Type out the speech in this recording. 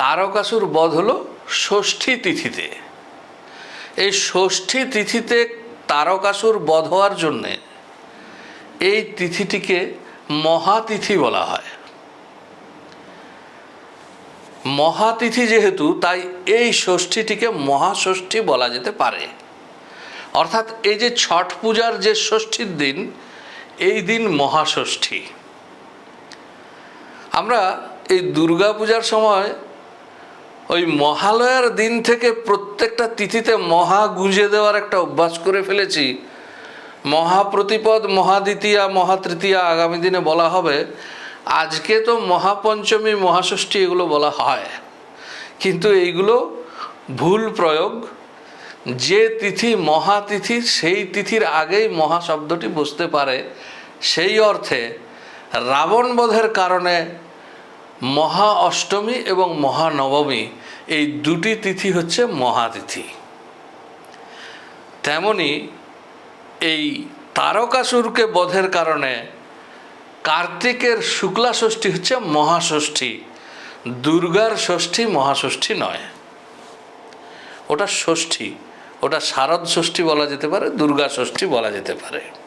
তারকাসুর বধ হলো ষষ্ঠী তিথিতে। এই ষষ্ঠী তিথিতে তারকাসুর বধ হওয়ার জন্যে এই তিথিটিকে মহাতিথি বলা হয়। মহাতিথি যেহেতু, তাই এই ষষ্ঠীটিকে মহাষষ্ঠী বলা যেতে পারে। অর্থাৎ এই যে ছট পূজার যে ষষ্ঠীর দিন, এই দিন মহাষষ্ঠী। আমরা এই দুর্গা পূজার সময় ওই মহালয়ার দিন থেকে প্রত্যেকটা তিথিতে মহা গুঁজে দেওয়ার একটা অভ্যাস করে ফেলেছি। মহাপ্রতিপদ, মহাদ্বিতীয়া, মহাতৃতীয়া আগামী দিনে বলা হবে। আজকে তো মহাপঞ্চমী, মহাষষ্ঠী এগুলো বলা হয়। কিন্তু এইগুলো ভুল প্রয়োগ। যে তিথি মহাতিথি, সেই তিথির আগেই মহা শব্দটি বসতে পারে। সেই অর্থে রাবণ বধের কারণে মহা অষ্টমী এবং মহানবমী এই দুটি তিথি হচ্ছে মহাতিথি তেমনি এই তারকাসুরকে বধের কারণে কার্তিকের শুক্লা ষষ্ঠী হচ্ছে মহাষষ্ঠী, দুর্গার ষষ্ঠী মহাষষ্ঠী নয়। ওটা ষষ্ঠী, ওটা শারদ ষষ্ঠী বলা যেতে পারে, দুর্গা ষষ্ঠী বলা যেতে পারে।